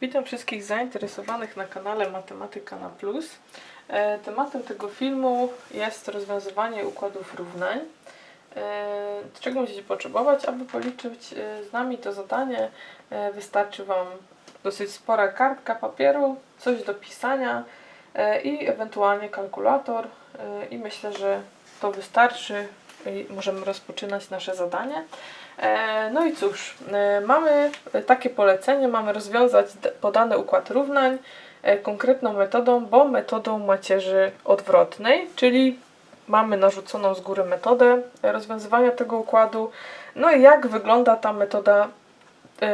Witam wszystkich zainteresowanych na kanale Matematyka na Plus. E, Tematem tego filmu jest rozwiązywanie układów równań. E, Czego będziecie potrzebować, aby policzyć e, z nami to zadanie? Wystarczy Wam dosyć spora kartka papieru, coś do pisania i ewentualnie kalkulator. I myślę, że to wystarczy możemy rozpoczynać nasze zadanie. E, No i cóż, e, mamy takie polecenie, mamy rozwiązać podany układ równań e, konkretną metodą, bo metodą macierzy odwrotnej, czyli mamy narzuconą z góry metodę rozwiązywania tego układu. No i jak wygląda ta metoda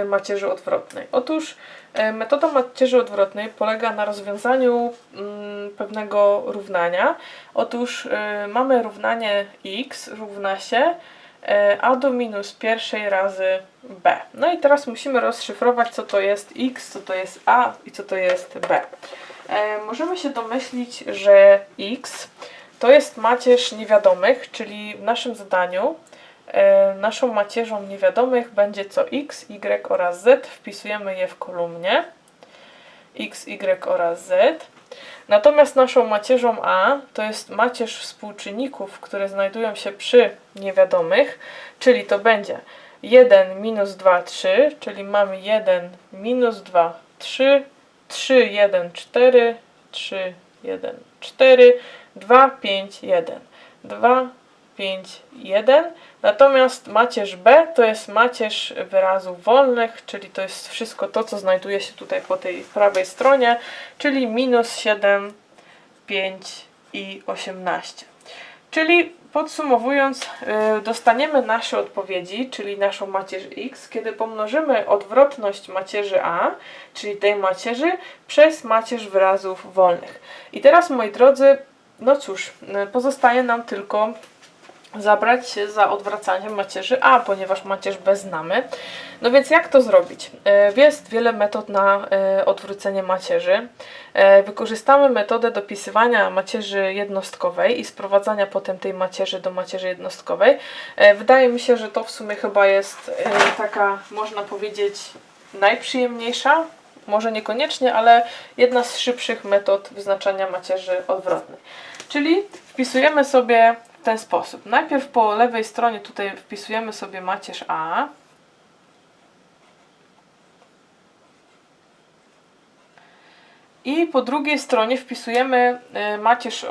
macierzy odwrotnej? Otóż e, metoda macierzy odwrotnej polega na rozwiązaniu mm, pewnego równania. Otóż e, mamy równanie x równa się e, a do minus pierwszej razy b. No i teraz musimy rozszyfrować, co to jest x, co to jest a i co to jest b. E, możemy się domyślić, że x to jest macierz niewiadomych, czyli w naszym zadaniu e, naszą macierzą niewiadomych będzie co x, y oraz z. Wpisujemy je w kolumnie x, y oraz z. Natomiast naszą macierzą A to jest macierz współczynników, które znajdują się przy niewiadomych, czyli to będzie 1 minus 2, 3, czyli mamy 1 minus 2, 3, 3, 1, 4, 3, 1, 4, 2, 5, 1, 2, 5, 1. Natomiast macierz B to jest macierz wyrazów wolnych, czyli to jest wszystko to, co znajduje się tutaj po tej prawej stronie, czyli minus 7, 5 i 18. Czyli podsumowując, yy, dostaniemy nasze odpowiedzi, czyli naszą macierz x, kiedy pomnożymy odwrotność macierzy a, czyli tej macierzy, przez macierz wyrazów wolnych. I teraz, moi drodzy, no cóż, yy, pozostaje nam tylko zabrać się za odwracanie macierzy A, ponieważ macierz B znamy. No więc jak to zrobić? E, Jest wiele metod na e, odwrócenie macierzy. E, Wykorzystamy metodę dopisywania macierzy jednostkowej i sprowadzania potem tej macierzy do macierzy jednostkowej. Wydaje mi się, że to w sumie chyba jest taka, można powiedzieć, najprzyjemniejsza. Może niekoniecznie, ale jedna z szybszych metod wyznaczania macierzy odwrotnej. Czyli wpisujemy sobie w ten sposób. Najpierw po lewej stronie tutaj wpisujemy sobie macierz A. I po drugiej stronie wpisujemy e, macierz e,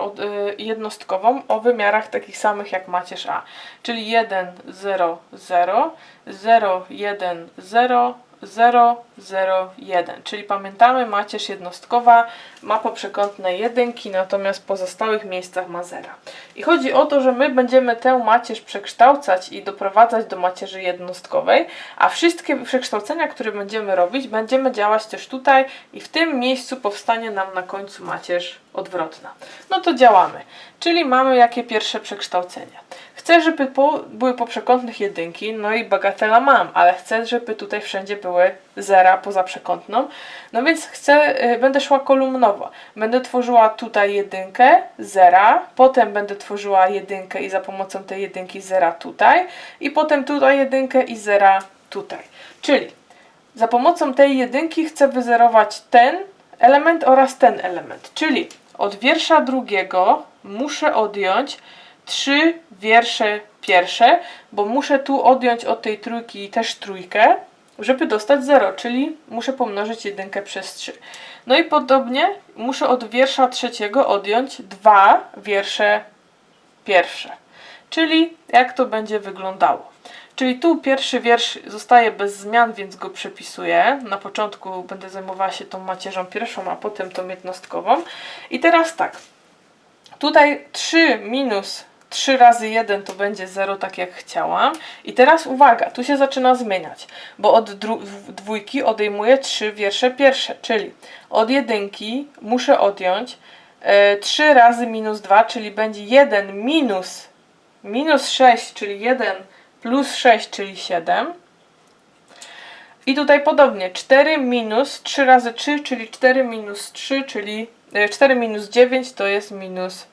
jednostkową o wymiarach takich samych jak macierz A. Czyli 1, 0, 0, 0, 1, 0, 0, 0, 1. Czyli pamiętamy, macierz jednostkowa ma poprzekątne jedynki, natomiast w pozostałych miejscach ma zera. I chodzi o to, że my będziemy tę macierz przekształcać i doprowadzać do macierzy jednostkowej, a wszystkie przekształcenia, które będziemy robić, będziemy działać też tutaj i w tym miejscu powstanie nam na końcu macierz odwrotna. No to działamy. Czyli mamy jakie pierwsze przekształcenia. Chcę, żeby po, były po przekątnych jedynki, no i bagatela mam, ale chcę, żeby tutaj wszędzie były zera poza przekątną. No więc chcę, y, będę szła kolumnowo. Będę tworzyła tutaj jedynkę, zera, potem będę tworzyła jedynkę i za pomocą tej jedynki zera tutaj i potem tutaj jedynkę i zera tutaj. Czyli za pomocą tej jedynki chcę wyzerować ten element oraz ten element. Czyli od wiersza drugiego muszę odjąć trzy wiersze pierwsze, bo muszę tu odjąć od tej trójki też trójkę, żeby dostać 0, czyli muszę pomnożyć jedynkę przez 3. No i podobnie muszę od wiersza trzeciego odjąć dwa wiersze pierwsze. Czyli jak to będzie wyglądało. Czyli tu pierwszy wiersz zostaje bez zmian, więc go przepisuję. Na początku będę zajmowała się tą macierzą pierwszą, a potem tą jednostkową. I teraz tak. Tutaj 3 minus 3 razy 1 to będzie 0, tak jak chciałam. I teraz uwaga, tu się zaczyna zmieniać, bo od dwójki odejmuję 3 wiersze pierwsze, czyli od jedynki muszę odjąć e, 3 razy minus 2, czyli będzie 1 minus, minus 6, czyli 1 plus 6, czyli 7. I tutaj podobnie 4 minus 3 razy 3, czyli 4 minus 3, czyli e, 4 minus 9 to jest minus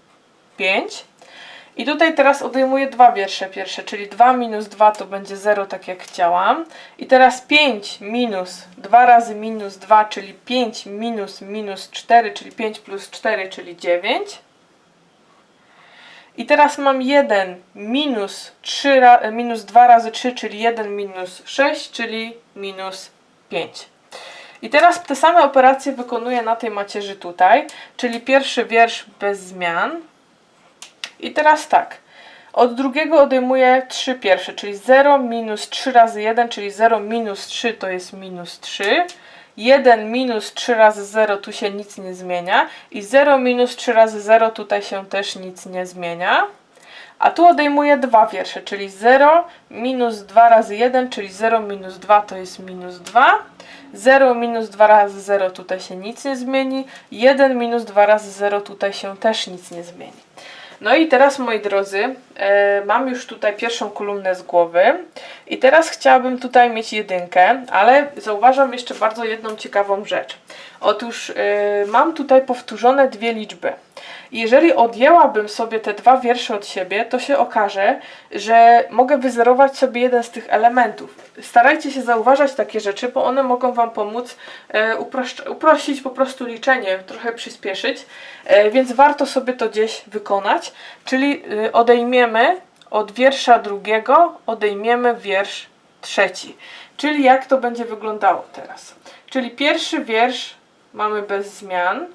5. I tutaj teraz odejmuję dwa wiersze pierwsze, czyli 2 minus 2 to będzie 0, tak jak chciałam. I teraz 5 minus 2 razy minus 2, czyli 5 minus minus 4, czyli 5 plus 4, czyli 9. I teraz mam 1 minus, 3, ra- minus 2 razy 3, czyli 1 minus 6, czyli minus 5. I teraz te same operacje wykonuję na tej macierzy tutaj, czyli pierwszy wiersz bez zmian. I teraz tak, od drugiego odejmuję 3 pierwsze, czyli 0 minus 3 razy 1, czyli 0 minus 3 to jest minus 3. 1 minus 3 razy 0 tu się nic nie zmienia i 0 minus 3 razy 0 tutaj się też nic nie zmienia. A tu odejmuję dwa wiersze, czyli 0 minus 2 razy 1, czyli 0 minus 2 to jest minus 2. 0 minus 2 razy 0 tutaj się nic nie zmieni. 1 minus 2 razy 0 tutaj się też nic nie zmieni. No i teraz moi drodzy, e, mam już tutaj pierwszą kolumnę z głowy i teraz chciałabym tutaj mieć jedynkę, ale zauważam jeszcze bardzo jedną ciekawą rzecz. Otóż e, mam tutaj powtórzone dwie liczby. Jeżeli odjęłabym sobie te dwa wiersze od siebie, to się okaże, że mogę wyzerować sobie jeden z tych elementów. Starajcie się zauważać takie rzeczy, bo one mogą Wam pomóc e, uprościć po prostu liczenie, trochę przyspieszyć, e, więc warto sobie to gdzieś wykonać. Czyli e, odejmiemy od wiersza drugiego, odejmiemy wiersz trzeci. Czyli jak to będzie wyglądało teraz? Czyli pierwszy wiersz mamy bez zmian,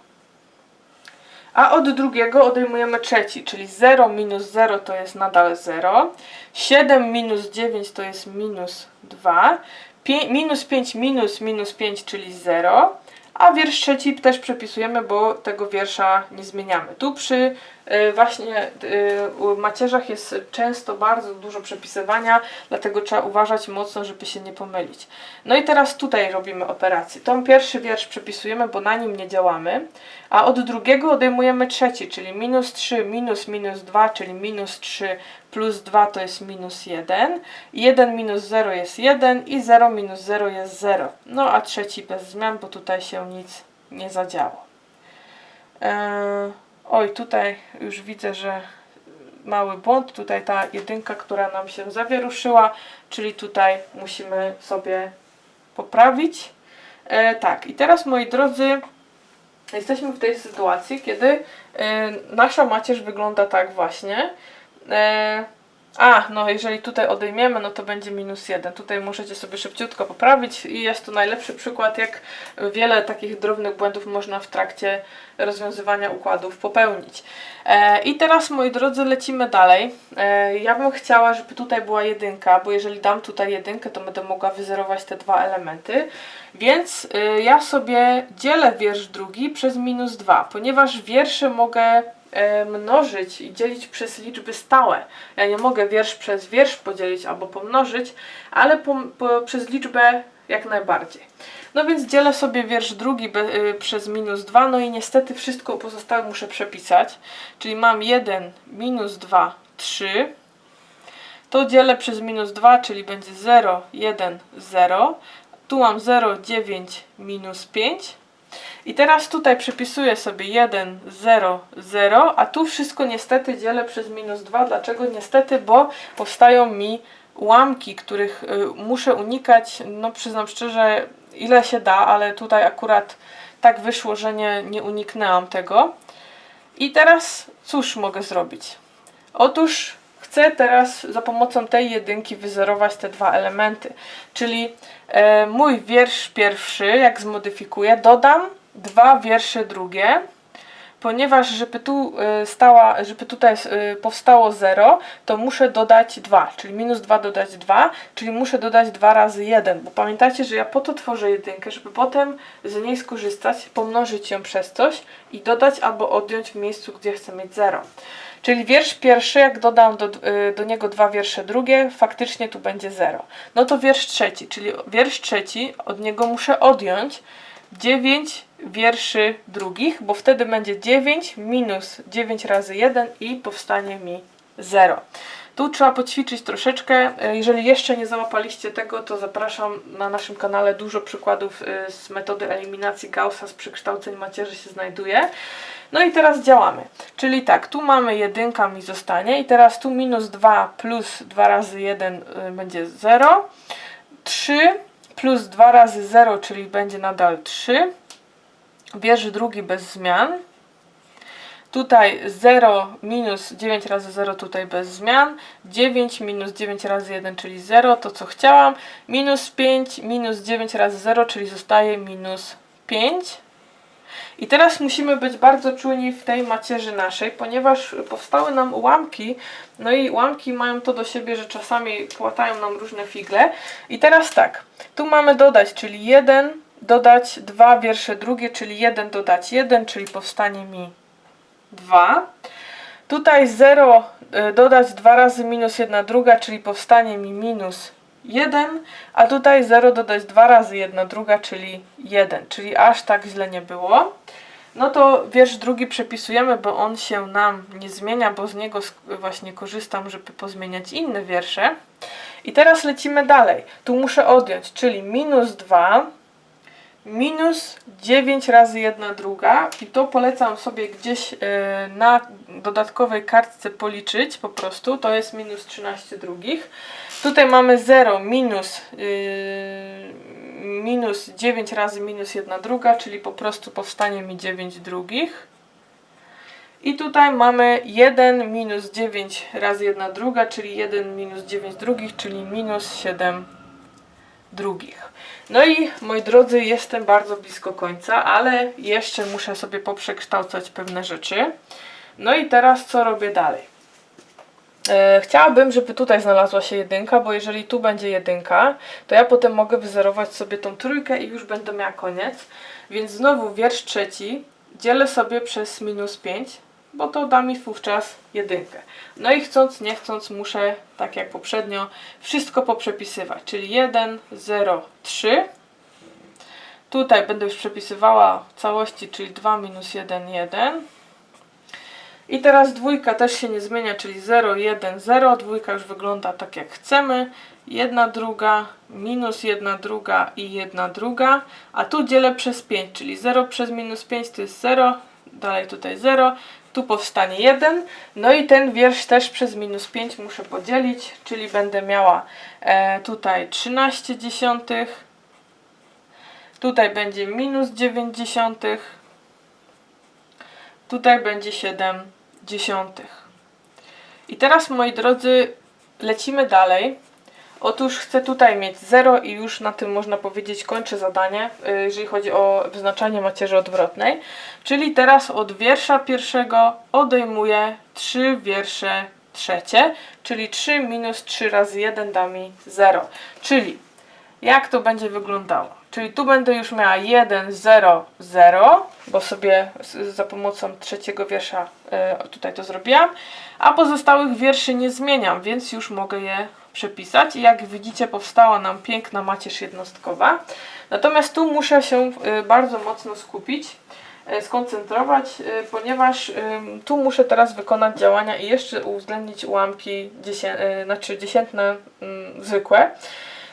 a od drugiego odejmujemy trzeci, czyli 0 minus 0 to jest nadal 0, 7 minus 9 to jest minus 2, Pię- minus 5 minus minus 5, czyli 0, a wiersz trzeci też przepisujemy, bo tego wiersza nie zmieniamy. Tu przy właśnie y, u macierzach jest często bardzo dużo przepisywania, dlatego trzeba uważać mocno, żeby się nie pomylić. No i teraz tutaj robimy operację. Tą pierwszy wiersz przepisujemy, bo na nim nie działamy, a od drugiego odejmujemy trzeci, czyli minus 3 minus minus 2, czyli minus 3 plus 2 to jest minus 1. 1 minus 0 jest 1 i 0 minus 0 jest 0. No a trzeci bez zmian, bo tutaj się nic nie zadziało. Eee, oj, tutaj już widzę, że mały błąd. Tutaj ta jedynka, która nam się zawieruszyła, czyli tutaj musimy sobie poprawić. E, tak, i teraz moi drodzy, jesteśmy w tej sytuacji, kiedy e, nasza macierz wygląda tak właśnie. E, a, no jeżeli tutaj odejmiemy, no to będzie minus 1. Tutaj możecie sobie szybciutko poprawić i jest to najlepszy przykład, jak wiele takich drobnych błędów można w trakcie rozwiązywania układów popełnić. E, I teraz, moi drodzy, lecimy dalej. E, ja bym chciała, żeby tutaj była jedynka, bo jeżeli dam tutaj jedynkę, to będę mogła wyzerować te dwa elementy. Więc y, ja sobie dzielę wiersz drugi przez minus 2, ponieważ wiersze mogę mnożyć i dzielić przez liczby stałe. Ja nie mogę wiersz przez wiersz podzielić albo pomnożyć, ale po, po, przez liczbę jak najbardziej. No więc dzielę sobie wiersz drugi be, y, przez minus 2, no i niestety wszystko pozostałe muszę przepisać. Czyli mam 1 minus 2, 3. To dzielę przez minus 2, czyli będzie 0, 1, 0. Tu mam 0, 9, minus 5. I teraz tutaj przepisuję sobie 1, 0, 0, a tu wszystko niestety dzielę przez minus 2. Dlaczego niestety? Bo powstają mi ułamki, których y, muszę unikać. No przyznam szczerze, ile się da, ale tutaj akurat tak wyszło, że nie, nie uniknęłam tego. I teraz cóż mogę zrobić? Otóż chcę teraz za pomocą tej jedynki wyzerować te dwa elementy. Czyli mój wiersz pierwszy, jak zmodyfikuję, dodam dwa wiersze drugie, ponieważ żeby tu e, stała, żeby tutaj e, powstało 0, to muszę dodać 2, czyli minus 2 dodać 2, czyli muszę dodać 2 razy 1, bo pamiętajcie, że ja po to tworzę jedynkę, żeby potem z niej skorzystać, pomnożyć ją przez coś i dodać albo odjąć w miejscu, gdzie chcę mieć 0. Czyli wiersz pierwszy, jak dodam do, y, do niego dwa wiersze drugie, faktycznie tu będzie 0. No to wiersz trzeci, czyli wiersz trzeci, od niego muszę odjąć 9 wierszy drugich, bo wtedy będzie 9 minus 9 razy 1 i powstanie mi 0. Tu trzeba poćwiczyć troszeczkę. E, Jeżeli jeszcze nie załapaliście tego, to zapraszam na naszym kanale. Dużo przykładów e, z metody eliminacji Gaussa z przekształceń macierzy się znajduje. No i teraz działamy. Czyli tak, tu mamy jedynka mi zostanie i teraz tu minus 2 plus 2 razy 1 y, będzie 0. 3 plus 2 razy 0, czyli będzie nadal 3. Wiersz drugi bez zmian. Tutaj 0 minus 9 razy 0 tutaj bez zmian. 9 minus 9 razy 1, czyli 0, to co chciałam. Minus 5 minus 9 razy 0, czyli zostaje minus 5. I teraz musimy być bardzo czujni w tej macierzy naszej, ponieważ powstały nam ułamki, no i ułamki mają to do siebie, że czasami płatają nam różne figle. I teraz tak, tu mamy dodać, czyli 1, dodać 2 wiersze drugie, czyli 1 dodać 1, czyli powstanie mi 2. Tutaj 0 y, dodać 2 razy minus 1 druga, czyli powstanie mi minus 1, a tutaj 0 dodać 2 razy 1 druga, czyli 1, czyli aż tak źle nie było. No to wiersz drugi przepisujemy, bo on się nam nie zmienia, bo z niego właśnie korzystam, żeby pozmieniać inne wiersze. I teraz lecimy dalej. Tu muszę odjąć, czyli minus 2, minus 9 razy 1 druga i to polecam sobie gdzieś e, na dodatkowej kartce policzyć po prostu, to jest minus 13 drugich. Tutaj mamy 0 minus, yy, minus 9 razy minus 1 druga, czyli po prostu powstanie mi 9 drugich. I tutaj mamy 1 minus 9 razy 1 druga, czyli 1 minus 9 drugich, czyli minus 7 drugich. No i moi drodzy, jestem bardzo blisko końca, ale jeszcze muszę sobie poprzekształcać pewne rzeczy. No i teraz co robię dalej? E, Chciałabym, żeby tutaj znalazła się jedynka, bo jeżeli tu będzie jedynka, to ja potem mogę wyzerować sobie tą trójkę i już będę miała koniec. Więc znowu wiersz trzeci dzielę sobie przez minus 5, bo to da mi wówczas jedynkę. No i chcąc, nie chcąc, muszę, tak jak poprzednio, wszystko poprzepisywać. Czyli 1, 0, 3. Tutaj będę już przepisywała całości, czyli 2 minus 1, 1. I teraz dwójka też się nie zmienia, czyli 0, 1, 0. Dwójka już wygląda tak jak chcemy. Jedna druga, minus jedna druga i jedna druga. A tu dzielę przez 5, czyli 0 przez minus 5 to jest 0. Dalej tutaj 0. Tu powstanie 1. No i ten wiersz też przez minus 5 muszę podzielić, czyli będę miała e, tutaj 13 dziesiątych. Tutaj będzie minus 9 dziesiątych. Tutaj będzie 7 dziesiątych. I teraz, moi drodzy, lecimy dalej. Otóż chcę tutaj mieć 0 i już na tym można powiedzieć kończę zadanie, y, jeżeli chodzi o wyznaczanie macierzy odwrotnej. Czyli teraz od wiersza pierwszego odejmuję 3 wiersze trzecie, czyli 3 minus 3 razy 1 da mi 0. Czyli jak to będzie wyglądało? Czyli tu będę już miała 1, 0, 0, bo sobie za pomocą trzeciego wiersza e, tutaj to zrobiłam, a pozostałych wierszy nie zmieniam, więc już mogę je przepisać. I jak widzicie, powstała nam piękna macierz jednostkowa. Natomiast tu muszę się e, bardzo mocno skupić, e, skoncentrować, e, ponieważ tu muszę teraz wykonać działania i jeszcze uwzględnić ułamki znaczy dziesiętne mm, zwykłe.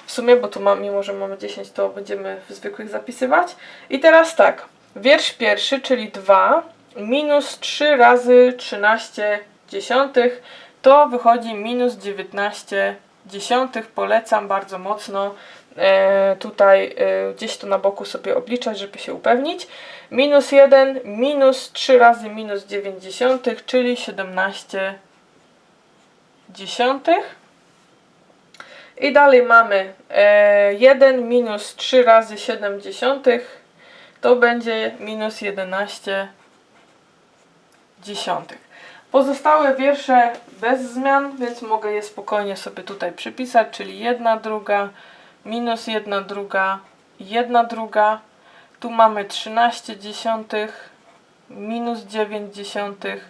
W sumie, bo tu mam, mimo że mamy 10, to będziemy w zwykłych zapisywać. I teraz tak, wiersz pierwszy, czyli 2 minus 3 razy 13 dziesiątych, to wychodzi minus 19 dziesiątych. Polecam bardzo mocno e, tutaj e, gdzieś to na boku sobie obliczać, żeby się upewnić. Minus 1, minus 3 razy minus 9 dziesiątych, czyli 17 dziesiątych. I dalej mamy e, 1 minus 3 razy 7 dziesiątych to będzie minus 11 dziesiątych. Pozostałe wiersze bez zmian, więc mogę je spokojnie sobie tutaj przypisać, czyli 1 druga, minus 1 druga, 1 druga. Tu mamy 13 dziesiątych, minus 9 dziesiątych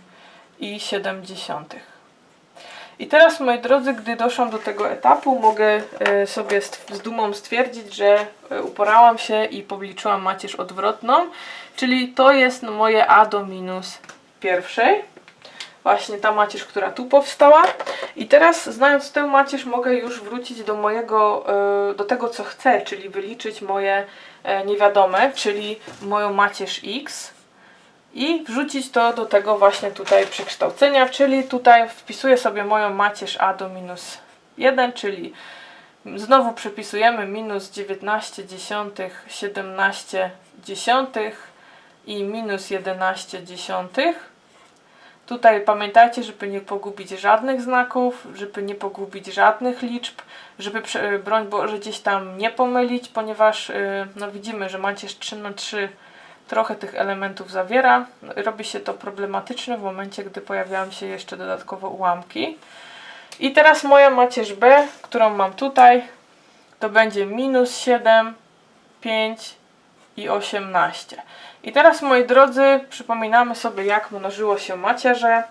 i 7 dziesiątych. I teraz, moi drodzy, gdy doszłam do tego etapu, mogę e, sobie z dumą stwierdzić, że e, uporałam się i policzyłam macierz odwrotną, czyli to jest moje a do minus pierwszej. Właśnie ta macierz, która tu powstała. I teraz, znając tę macierz, mogę już wrócić do mojego, e, do tego, co chcę, czyli wyliczyć moje e, niewiadome, czyli moją macierz x i wrzucić to do tego właśnie tutaj przekształcenia, czyli tutaj wpisuję sobie moją macierz a do minus 1, czyli znowu przepisujemy minus 19 dziesiątych, 17 dziesiątych i minus 11 dziesiątych. Tutaj pamiętajcie, żeby nie pogubić żadnych znaków, żeby nie pogubić żadnych liczb, żeby prze- broń Boże gdzieś tam nie pomylić, ponieważ yy, no widzimy, że macierz 3 na 3 trochę tych elementów zawiera. Robi się to problematyczne w momencie, gdy pojawiają się jeszcze dodatkowo ułamki. I teraz moja macierz B, którą mam tutaj, to będzie minus 7, 5 i 18. I teraz, moi drodzy, przypominamy sobie, jak mnożyło się macierze.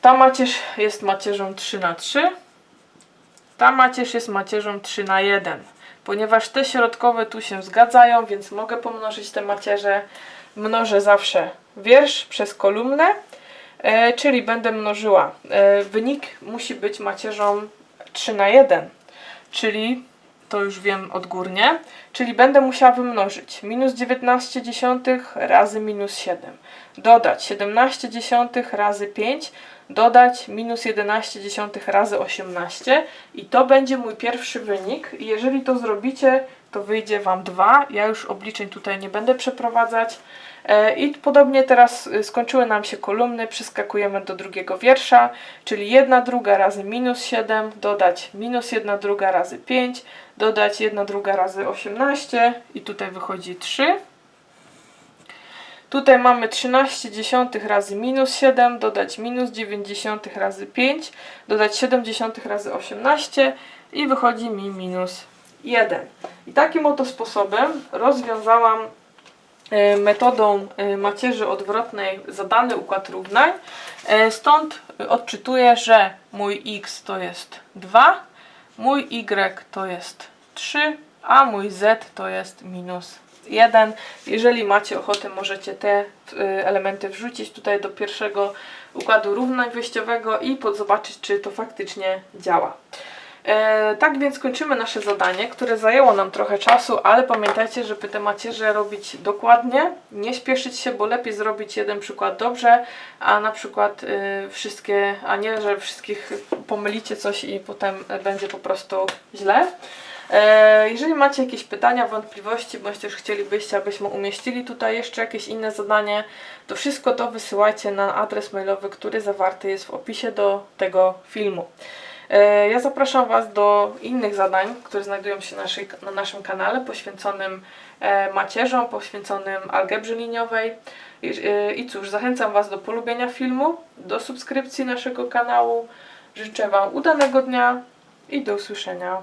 Ta macierz jest macierzą 3 na 3. Ta macierz jest macierzą 3 na 1. Ponieważ te środkowe tu się zgadzają, więc mogę pomnożyć te macierze. Mnożę zawsze wiersz przez kolumnę, e, czyli będę mnożyła. E, wynik musi być macierzą 3 na 1, czyli to już wiem odgórnie, czyli będę musiała wymnożyć minus 19 dziesiątych razy minus 7, dodać 17 dziesiątych razy 5, dodać minus 11 dziesiątych razy 18 i to będzie mój pierwszy wynik. Jeżeli to zrobicie, to wyjdzie Wam 2. Ja już obliczeń tutaj nie będę przeprowadzać. E, I podobnie teraz y, skończyły nam się kolumny, przeskakujemy do drugiego wiersza, czyli 1 druga razy minus 7, dodać minus 1 druga razy 5, dodać 1 druga razy 18 i tutaj wychodzi 3. Tutaj mamy 13 dziesiątych razy minus 7, dodać minus 9 dziesiątych razy 5, dodać 7 dziesiątych razy 18 i wychodzi mi minus 1. I takim oto sposobem rozwiązałam metodą e, macierzy odwrotnej zadany układ równań. E, Stąd odczytuję, że mój x to jest 2, mój y to jest 3, a mój z to jest minus 1. Jeżeli macie ochotę, możecie te elementy wrzucić tutaj do pierwszego układu równań wyjściowego i zobaczyć, czy to faktycznie działa. E, tak więc kończymy nasze zadanie, które zajęło nam trochę czasu, ale pamiętajcie, żeby te macierze robić dokładnie, nie śpieszyć się, bo lepiej zrobić jeden przykład dobrze, a na przykład y, wszystkie, a nie, że wszystkich pomylicie coś i potem będzie po prostu źle. E, Jeżeli macie jakieś pytania, wątpliwości, bądź też chcielibyście, abyśmy umieścili tutaj jeszcze jakieś inne zadanie, to wszystko to wysyłajcie na adres mailowy, który zawarty jest w opisie do tego filmu. Ja zapraszam Was do innych zadań, które znajdują się na naszym kanale poświęconym e, macierzom, poświęconym algebrze liniowej. I, e, I cóż, zachęcam Was do polubienia filmu, do subskrypcji naszego kanału. Życzę Wam udanego dnia i do usłyszenia.